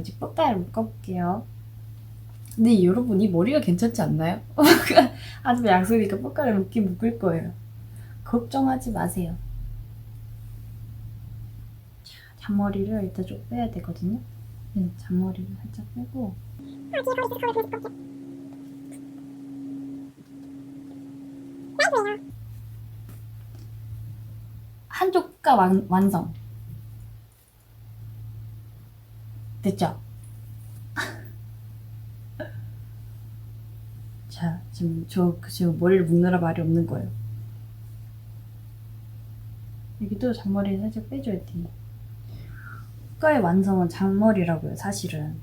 이제 뽀까를 묶어볼게요. 근데 여러분 이 머리가 괜찮지 않나요? 하지만 약속이니까 뽀까를 묶긴 묶을 거예요. 걱정하지 마세요. 자, 잔머리를 일단 좀 빼야 되거든요. 네, 잔머리를 살짝 빼고 한쪽 가 완, 완성. 됐죠? 자, 지금 저그 지금 머리를 묶느라 말이 없는 거예요. 여기도 잔머리를 살짝 빼줘야 돼. 국가의 완성은 잔머리라고요, 사실은.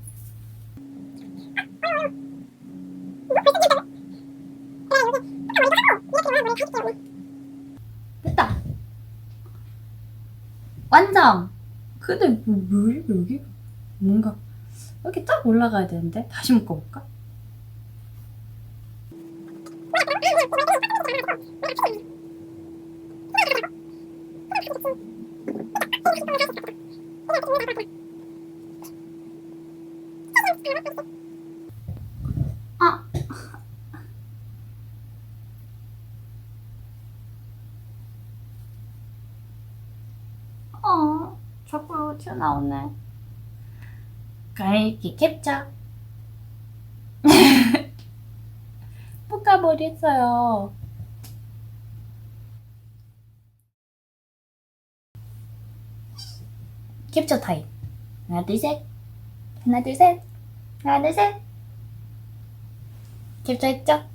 됐다. 완성. 근데 뭐, 뭐 이렇게 여기 뭔가 이렇게 딱 올라가야 되는데 다시 묶어볼까? 아. 어, 튀어나오네. 가이기 캡처. 뽀까머리 했어요. 캡처 타임. 하나, 둘, 셋. 하나, 둘, 셋. 하나, 둘, 셋. 캡처 했죠?